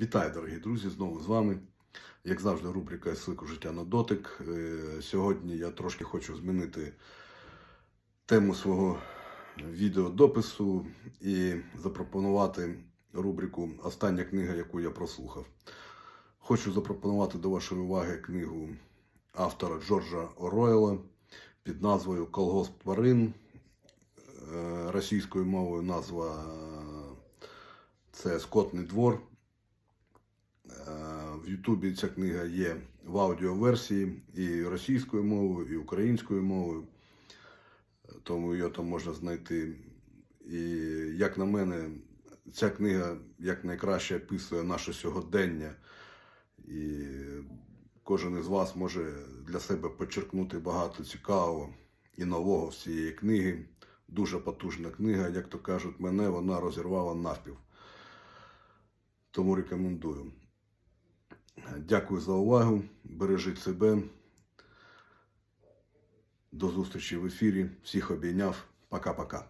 Вітаю, дорогі друзі! Знову з вами. Як завжди, рубрика «Слику життя на дотик. Е, Сьогодні я трошки хочу змінити тему свого відеодопису і запропонувати рубрику Остання книга, яку я прослухав. Хочу запропонувати до вашої уваги книгу автора Джорджа Оруелла під назвою Колгосп тварин. Е, Російською мовою назва це Скотний двор. Ютубі ця книга є в аудіоверсії і російською мовою, і українською мовою. Тому її там можна знайти. І як на мене, ця книга якнайкраще описує наше сьогодення. І кожен із вас може для себе почерпнути багато цікавого і нового з цієї книги. Дуже потужна книга, як то кажуть, мене вона розірвала навпів. Тому рекомендую. Дякую за увагу. Бережіть себе. До зустрічі в ефірі. Всіх обійняв. Пока-пока.